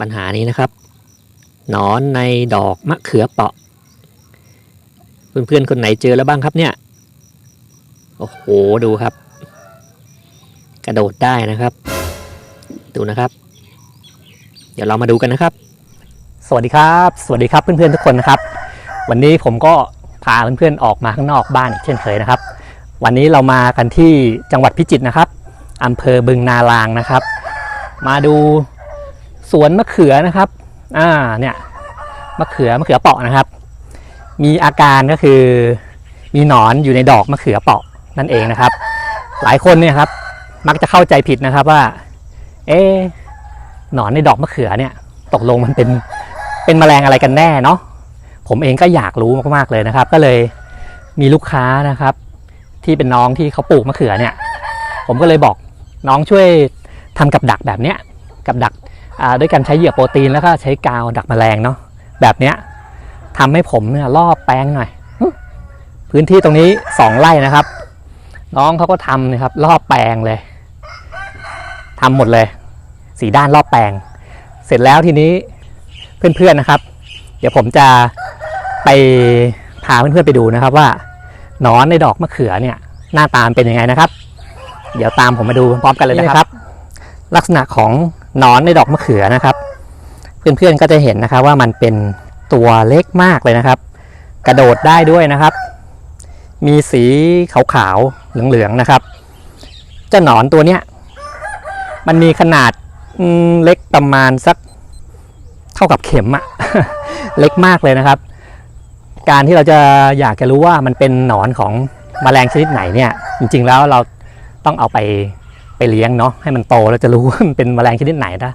ปัญหานี้นะครับ หนอนในดอกมะเขือเปราะ เพื่อนๆคนไหนเจอแล้วบ้างครับเนี่ย โอ้โห ดูครับ กระโดดได้นะครับ ดูนะครับ เดี๋ยวเรามาดูกันนะครับ สวัสดีครับ สวัสดีครับเพื่อนๆทุกคนนะครับ วันนี้ผมก็พาเพื่อนๆออกมาข้างนอกบ้านอีกเช่นเคยนะครับ วันนี้เรามากันที่จังหวัดพิจิตรนะครับอำเภอบึงนาลางนะครับ มาดู สวนมะเขือนะครับอ่าเนี่ยมะเขือมะเขือเปาะนะครับ มีอาการก็คือมีหนอนอยู่ในดอกมะเขือเปาะนั่นเองนะครับ หลายคนเนี่ยครับมักจะเข้าใจผิดนะครับว่า เอ๊หนอนในดอกมะเขือเนี่ย ตกลงมันเป็นเป็นแมลงอะไรกันแน่เนาะผมเองก็อยากรู้มากๆเลยนะครับ ก็เลยมีลูกค้านะครับ ที่เป็นน้องที่เขาปลูกมะเขือเนี่ย ผมก็เลยบอกน้องช่วยทำกับดักแบบเนี้ยกับดัก ด้วยการใช้เหยื่อโปรตีนแล้วก็ใช้กาวดักแมลงเนาะแบบเนี้ยทำให้ผมเนี่ยรอบแปลงหน่อยหึพื้นที่ตรงนี้สองไร่นะครับ น้องเขาก็ทำนะครับ รอบแปลงเลยทำหมดเลย สีด้านรอบแปลง เสร็จแล้วทีนี้เพื่อนๆนะครับ เดี๋ยวผมจะไปพาเพื่อนๆไปดูนะครับ ว่าหนอนในดอกมะเขือเนี่ย หน้าตามนเป็นยังไงนะครับ เดี๋ยวตามผมมาดูพร้อมกันเลยนะครับ ลักษณะของห นอนในดอกมะเขือนะครับ เพื่อนๆก็จะเห็นนะครับว่ามันเป็นตัวเล็กมากเลยนะครับ กระโดดได้ด้วยนะครับ มีสีขาวๆเหลืองๆนะครับเจ้าหนอนตัวเนี้ยมันมีขนาดเล็กประมาณสักเท่ากับเข็มอะเล็กมากเลยนะครับ การที่เราจะอยากจะรู้ว่ามันเป็นหนอนของแมลงชนิดไหนเนี่ย จริงๆแล้วเราต้องเอาไป ไปเลี้ยงเนาะให้มันโตเราจะรู้ว่ามันเป็นแมลงชนิดไหนนะ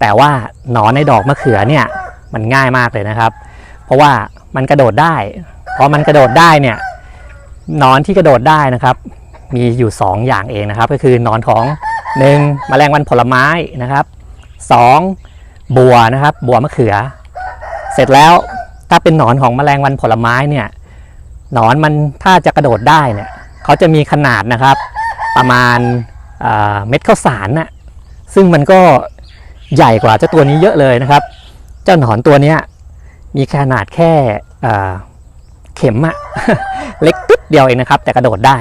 แต่ว่าหนอนในดอกมะเขือเนี่ยมันง่ายมากเลยนะครับ เพราะว่ามันกระโดดได้พอมันกระโดดได้เนี่ยนอนที่กระโดดได้นะครับ มีอยู่ 2 อย่างเองนะครับ ก็คือนอนของหนึ่งแมลงวันผลไม้นะครับสองบัวนะครับ บัวมะเขือ เสร็จแล้วถ้าเป็นหนอนของแมลงวันผลไม้เนี่ยหนอนมันถ้าจะกระโดดได้เนี่ยเขาจะมีขนาดนะครับ ประมาณ เม็ดข้าวสารน่ะซึ่งมันก็ใหญ่กว่าเจ้าตัวนี้เยอะเลยนะครับ เจ้าหนอนตัวนี้มีขนาดแค่เข็มอะเล็กตุ๊ดเดียวเองนะครับ แต่กระโดดได้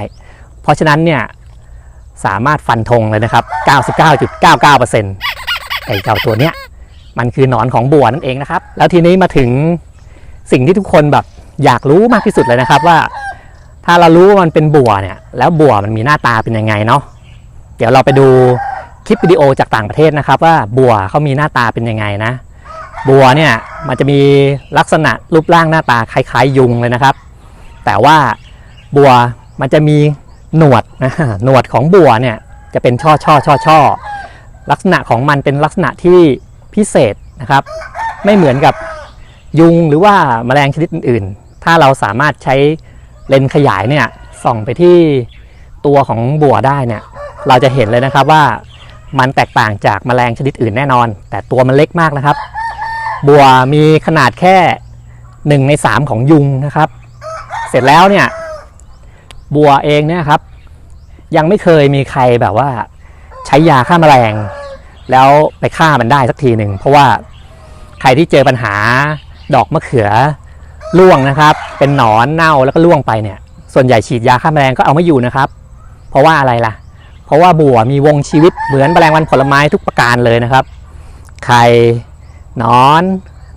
เพราะฉะนั้นเนี่ยสามารถฟันธงเลยนะครับ 99.99%ไอ้เจ้าตัวเนี้ยมันคือหนอนของบัวนั่นเองนะครับ แล้วทีนี้มาถึงสิ่งที่ทุกคนแบบอยากรู้มากที่สุดเลยนะครับว่า ถ้าเรารู้ว่ามันเป็นบัวเนี่ย แล้วบัวมันมีหน้าตาเป็นยังไงเนาะ เดี๋ยวเราไปดูคลิปวิดีโอจากต่างประเทศนะครับ ว่าบัวเขามีหน้าตาเป็นยังไงนะ บัวเนี่ยมันจะมีลักษณะรูปร่างหน้าตาคล้ายๆยุงเลยนะครับ แต่ว่าบัวมันจะมีหนวดนะหนวดของบัวเนี่ยจะเป็นช่อช่อช่อช่อลักษณะของมันเป็นลักษณะที่พิเศษนะครับ ไม่เหมือนกับยุงหรือว่าแมลงชนิดอื่นๆ ถ้าเราสามารถใช้เลนส์ขยายเนี่ยส่องไปที่ตัวของบัวได้เนี่ย เราจะเห็นเลยนะครับว่ามันแตกต่างจากแมลงชนิดอื่นแน่นอน แต่ตัวมันเล็กมากนะครับ บัวมีขนาดแค่หนึ่งในสามของยุงนะครับ เสร็จแล้วเนี่ยบัวเองเนี่ยครับ ยังไม่เคยมีใครแบบว่า ใช้ยาฆ่าแมลง แล้วไปฆ่ามันได้สักทีหนึ่งเพราะว่าใครที่เจอปัญหาดอกมะเขือร่วงนะครับ เป็นหนอนเน่าแล้วก็ร่วงไปเนี่ย ส่วนใหญ่ฉีดยาฆ่าแมลงก็เอาไม่อยู่นะครับ เพราะว่าอะไรล่ะ เพราะว่าบัวมีวงชีวิตเหมือนแมลงวันผลไม้ทุกประการเลยนะครับ ไข่นอน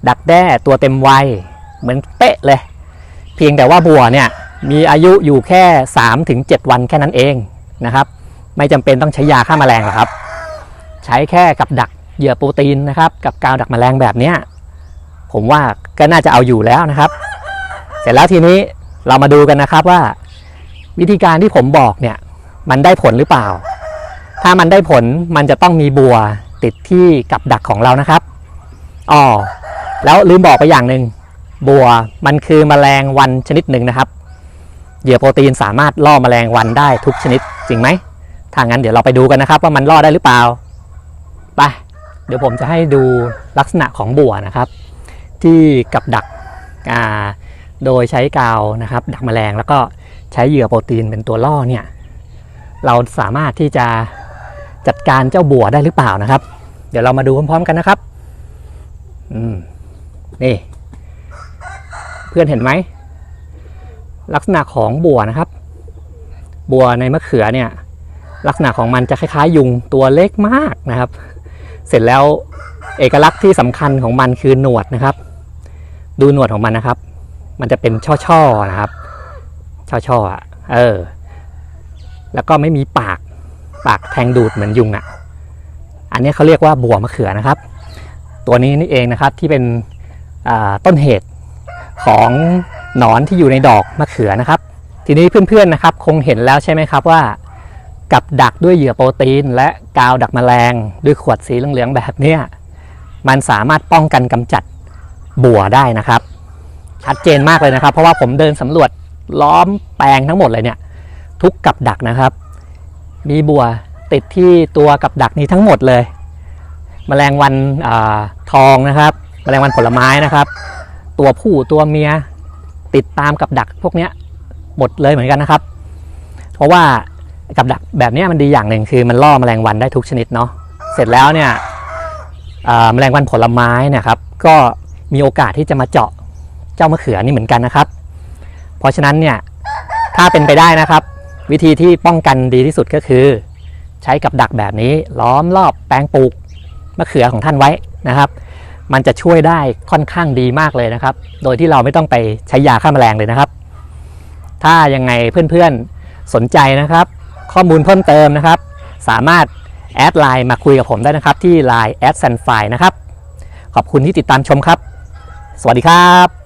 ดักแด้ตัวเต็มวัย เหมือนเป๊ะเลย เพียงแต่ว่าบัวเนี่ยมีอายุอยู่แค่3-7วันแค่นั้นเองนะครับ ไม่จำเป็นต้องใช้ยาฆ่าแมลงหรอกครับ ใช้แค่กับดักเหยื่อโปรตีนนะครับ กับกาวดักแมลงแบบเนี้ยผมว่าก็น่าจะเอาอยู่แล้วนะครับ เสร็จแล้วทีนี้เรามาดูกันนะครับว่า วิธีการที่ผมบอกเนี่ย มันได้ผลหรือเปล่า ถ้ามันได้ผลมันจะต้องมีบัวติดที่กับดักของเรานะครับอ๋อแล้วลืมบอกไปอย่างหนึ่งบัวมันคือแมลงวันชนิดหนึ่งนะครับ เหยื่อโปรตีนสามารถล่อแมลงวันได้ทุกชนิดจริงไหมถ้างั้นเดี๋ยวเราไปดูกันนะครับ ว่ามันล่อได้หรือเปล่าไปเดี๋ยวผมจะให้ดูลักษณะของบัวนะครับ ที่กับดักโดยใช้กาวนะครับ ดักแมลงแล้วก็ใช้เหยื่อโปรตีนเป็นตัวล่อเนี่ย เราสามารถที่จะจัดการเจ้าบัวได้หรือเปล่านะครับ เดี๋ยวเรามาดูพร้อมๆกันนะครับ อืม นี่ เพื่อนเห็นไหม ลักษณะของบัวนะครับ บัวในมะเขือเนี่ย ลักษณะของมันจะคล้ายๆ ยุงตัวเล็กมากนะครับ เสร็จแล้วเอกลักษณ์ที่สำคัญของมันคือหนวดนะครับ ดูหนวดของมันนะครับ มันจะเป็นช่อๆนะครับ ช่อๆอะ เออ แล้วก็ไม่มีปากปากแทงดูดเหมือนยุงอะ อันนี้เขาเรียกว่าบัวมะเขือนะครับ ตัวนี้นี่เองนะครับที่เป็นต้นเหตุของหนอนที่อยู่ในดอกมะเขือนะครับ ทีนี้เพื่อนๆนะครับ คงเห็นแล้วใช่ไหมครับว่า กับดักด้วยเหยื่อโปรตีน และกาวดักแมลงด้วยขวดสีเหลืองๆแบบเนี้ยมันสามารถป้องกันกำจัดบัวได้นะครับ ชัดเจนมากเลยนะครับ เพราะว่าผมเดินสำรวจล้อมแปลงทั้งหมดเลยเนี่ย ทุกกับดักนะครับ มีบัวติดที่ตัวกับดักนี้ทั้งหมดเลยแมลงวันอทองนะครับแมลงวันผลไม้นะครับ ตัวผู้ตัวเมียติดตามกับดักพวกนี้หมดเลยเหมือนกันนะครับ เพราะว่ากับดักแบบนี้มันดีอย่างหนึ่งคือมันล่อแมลงวันได้ทุกชนิดเนาะเสร็จแล้วเนี่ยอ่าแมลงวันผลไม้นี่ยครับ ก็มีโอกาสที่จะมาเจาะเจ้ามะเขือนี่เหมือนกันนะครับ เพราะฉะนั้นเนี่ยถ้าเป็นไปได้นะครับ วิธีที่ป้องกันดีที่สุดก็คือ ใช้กับดักแบบนี้ล้อมรอบแปลงปลูกมะเขือของท่านไว้นะครับ มันจะช่วยได้ค่อนข้างดีมากเลยนะครับ โดยที่เราไม่ต้องไปใช้ยาฆ่าแมลงเลยนะครับ ถ้ายังไงเพื่อนๆสนใจนะครับ ข้อมูลเพิ่มเติมนะครับ สามารถแอดไลน์มาคุยกับผมได้นะครับ ที่ Line แอดแซนไฟนะครับ ขอบคุณที่ติดตามชมครับ สวัสดีครับ